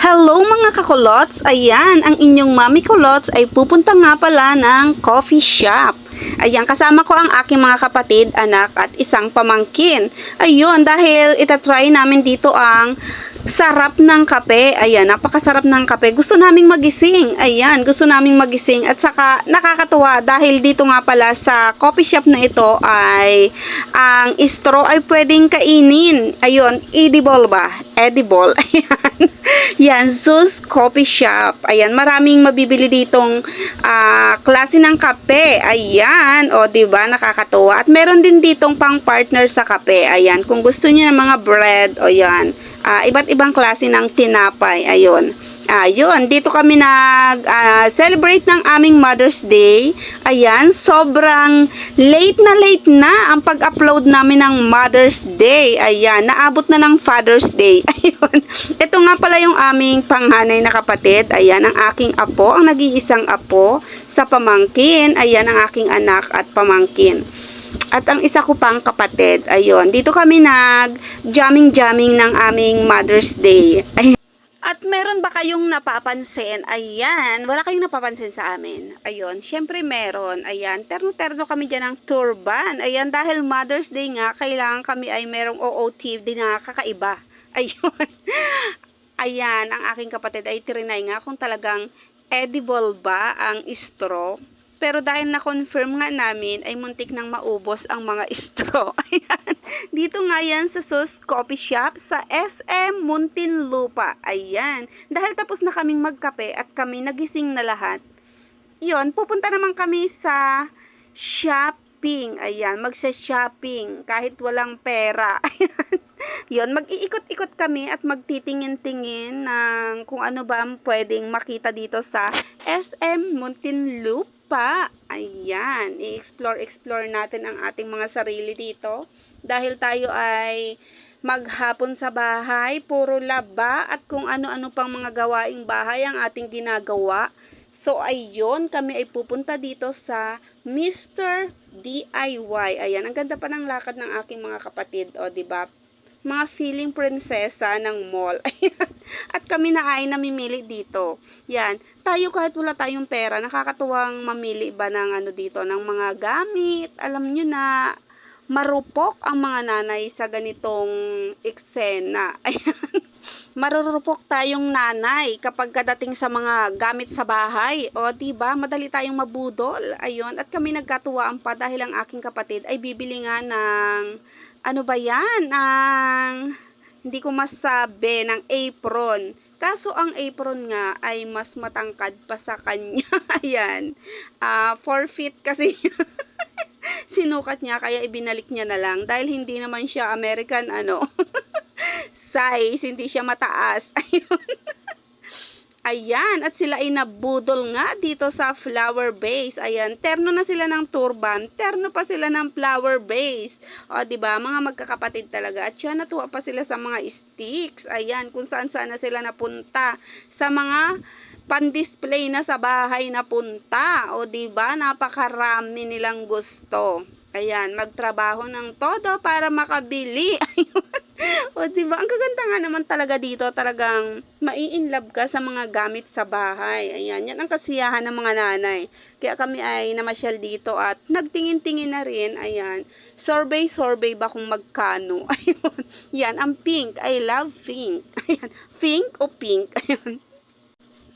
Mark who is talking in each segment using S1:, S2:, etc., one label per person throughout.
S1: Hello mga kakulots! Ayan, ang inyong mami kulots ay pupunta nga pala ng coffee shop. Ayan, kasama ko ang aking mga kapatid, anak at isang pamangkin. Ayun, dahil itatry namin dito ang sarap ng kape. Ayan, napakasarap ng kape. Gusto naming magising. Ayan, gusto naming magising. At saka nakakatuwa dahil dito nga pala sa coffee shop na ito ay ang straw ay pwedeng kainin. Ayun, edible ba? Edible. Ayan. Yan, Zeus Coffee Shop. Ayan, maraming mabibili ditong ah, klase ng kape. Ayan, o ba nakakatuwa. At meron din ditong pang partner sa kape. Ayan, kung gusto niyo ng mga bread, o yan. Ah, iba't ibang klase ng tinapay. Ayun. Ayun, dito kami nag ah, celebrate ng aming Mother's Day. Ayan, sobrang late na late na ang pag-upload namin ng Mother's Day. Ayan, naabot na ng Father's Day. Ayun. Ito nga pala yung aming panghanay na kapatid. Ayan, ang aking apo, ang nag-iisang apo sa pamangkin. Ayan, ang aking anak at pamangkin. At ang isa ko pang kapatid, ayun, dito kami nag jamming-jamming ng aming Mother's Day. Ayun. At meron ba kayong napapansin? Ayan, wala kayong napapansin sa amin. Ayun, syempre meron. Ayan, terno-terno kami dyan ng turban. Ayan, dahil Mother's Day nga, kailangan kami ay merong OOTD na kakaiba. Ayun. Ayan, ang aking kapatid ay trinay nga kung talagang edible ba ang straw. Pero dahil na-confirm nga namin, ay muntik nang maubos ang mga straw. Ayan. Dito nga yan sa Sus Coffee Shop sa SM Muntinlupa. Ayan. Dahil tapos na kaming magkape at kami nagising na lahat, yon pupunta naman kami sa shopping. Ayan, magsa-shopping kahit walang pera. Ayan. Yon, mag-iikot-ikot kami at magtitingin-tingin ng kung ano ba ang pwedeng makita dito sa SM Muntinlupa. Ayan, i-explore-explore natin ang ating mga sarili dito. Dahil tayo ay maghapon sa bahay, puro laba at kung ano-ano pang mga gawaing bahay ang ating ginagawa. So, ayun, kami ay pupunta dito sa Mr. DIY. Ayan, ang ganda pa ng lakad ng aking mga kapatid. O, ba? Mga feeling prinsesa ng mall. Ayan. At kami na ay namimili dito. Yan. Tayo kahit wala tayong pera, nakakatuwang mamili ba ng ano dito, ng mga gamit. Alam nyo na, marupok ang mga nanay sa ganitong eksena. Ayan. Marurupok tayong nanay kapag kadating sa mga gamit sa bahay. O, di ba Madali tayong mabudol. Ayun. At kami nagkatuwaan pa dahil ang aking kapatid ay bibili nga ng, ano ba yan? Ang, hindi ko masabi, ng apron. Kaso ang apron nga ay mas matangkad pa sa kanya. Ayan. Ah, 4 feet kasi sinukat niya kaya ibinalik niya na lang dahil hindi naman siya American ano size, hindi siya mataas. Ayun. Ayan, at sila ay nabudol nga dito sa flower base. Ayan, terno na sila ng turban, terno pa sila ng flower base. O, ba mga magkakapatid talaga. At siya natuwa pa sila sa mga sticks. Ayan, kung saan saan na sila napunta. Sa mga pan-display na sa bahay na punta. O, ba napakarami nilang gusto. Ayan, magtrabaho ng todo para makabili. Ayun. o, di ba? Ang gaganda nga naman talaga dito. Talagang mai-inlove ka sa mga gamit sa bahay. Ayan, yan ang kasiyahan ng mga nanay. Kaya kami ay namasyal dito at nagtingin-tingin na rin. Ayan, survey-survey ba kung magkano? Ayun, yan, ang pink. I love pink. Ayan, pink o pink? Ayun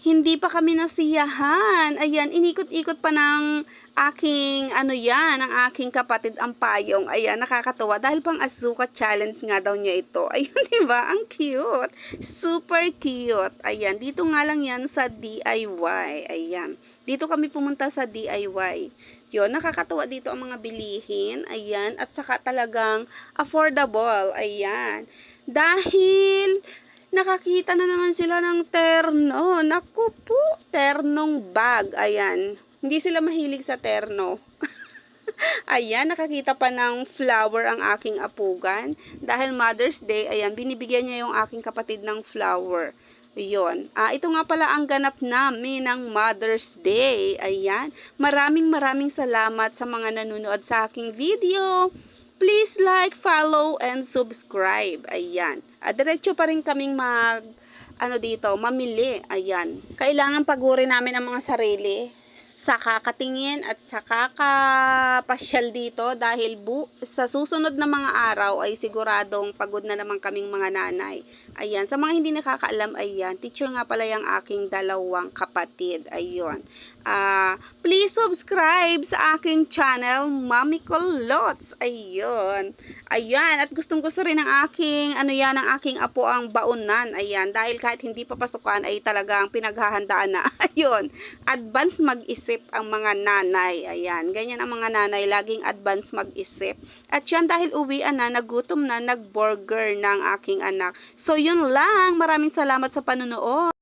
S1: hindi pa kami nasiyahan. Ayan, inikot-ikot pa ng aking, ano yan, ang aking kapatid ang payong. Ayan, nakakatuwa. Dahil pang Azuka challenge nga daw niya ito. Ayun, di ba? Ang cute. Super cute. Ayan, dito nga lang yan sa DIY. Ayan. Dito kami pumunta sa DIY. Yun, nakakatuwa dito ang mga bilihin. Ayan, at saka talagang affordable. Ayan. Dahil nakakita na naman sila ng terno. Naku po, ternong bag. Ayan. Hindi sila mahilig sa terno. ayan, nakakita pa ng flower ang aking apugan. Dahil Mother's Day, ayan, binibigyan niya yung aking kapatid ng flower. Yun. Ah, ito nga pala ang ganap namin ng Mother's Day. Ayan. Maraming maraming salamat sa mga nanonood sa aking video. Please like, follow, and subscribe. Ayan. Ah, diretso pa rin kaming mag ano dito, mamili. Ayan. Kailangan pagurin namin ang mga sarili sa kakatingin at sa kakapasyal dito dahil bu sa susunod na mga araw ay siguradong pagod na naman kaming mga nanay. Ayan, sa mga hindi nakakaalam, ayan, teacher nga pala yung aking dalawang kapatid. Ayun. Ah, please subscribe sa aking channel, Mami Lots. Ayun. Ayan, at gustong gusto rin ng aking, ano yan, ng aking apo ang baunan. Ayan, dahil kahit hindi pa pasukan ay talagang pinaghahandaan na. Ayun, advance mag-isip ang mga nanay. Ayan, ganyan ang mga nanay, laging advance mag-isip. At yan dahil uwian na, nagutom na, nag-burger ng aking anak. So yun lang, maraming salamat sa panonood.